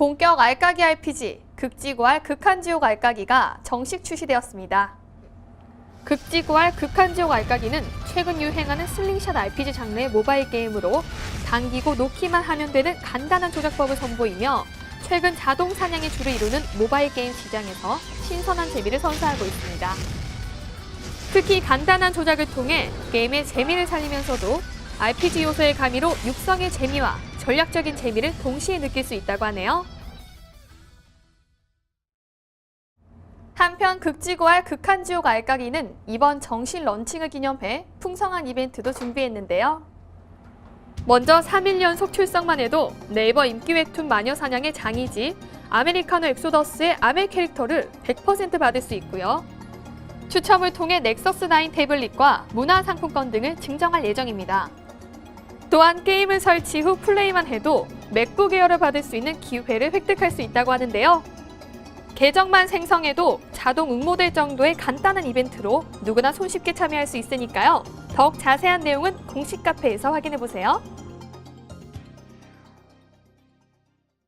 본격 알까기 RPG 극지고알 극한지옥 알까기가 정식 출시되었습니다. 극지고알 극한지옥 알까기는 최근 유행하는 슬링샷 RPG 장르의 모바일 게임으로 당기고 놓기만 하면 되는 간단한 조작법을 선보이며 최근 자동 사냥이 주를 이루는 모바일 게임 시장에서 신선한 재미를 선사하고 있습니다. 특히 간단한 조작을 통해 게임의 재미를 살리면서도 RPG 요소의 가미로 육성의 재미와 전략적인 재미를 동시에 느낄 수 있다고 하네요. 한편 극지고알 극한지옥 알까기는 이번 정식 런칭을 기념해 풍성한 이벤트도 준비했는데요. 먼저 3일 연속 출석만 해도 네이버 인기 웹툰 마녀 사냥의 장이지 아메리카노 엑소더스의 아멜 캐릭터를 100% 받을 수 있고요. 추첨을 통해 넥서스 9 태블릿과 문화상품권 등을 증정할 예정입니다. 또한 게임을 설치 후 플레이만 해도 맥북 에어를 받을 수 있는 기회를 획득할 수 있다고 하는데요. 계정만 생성해도 자동 응모될 정도의 간단한 이벤트로 누구나 손쉽게 참여할 수 있으니까요. 더욱 자세한 내용은 공식 카페에서 확인해 보세요.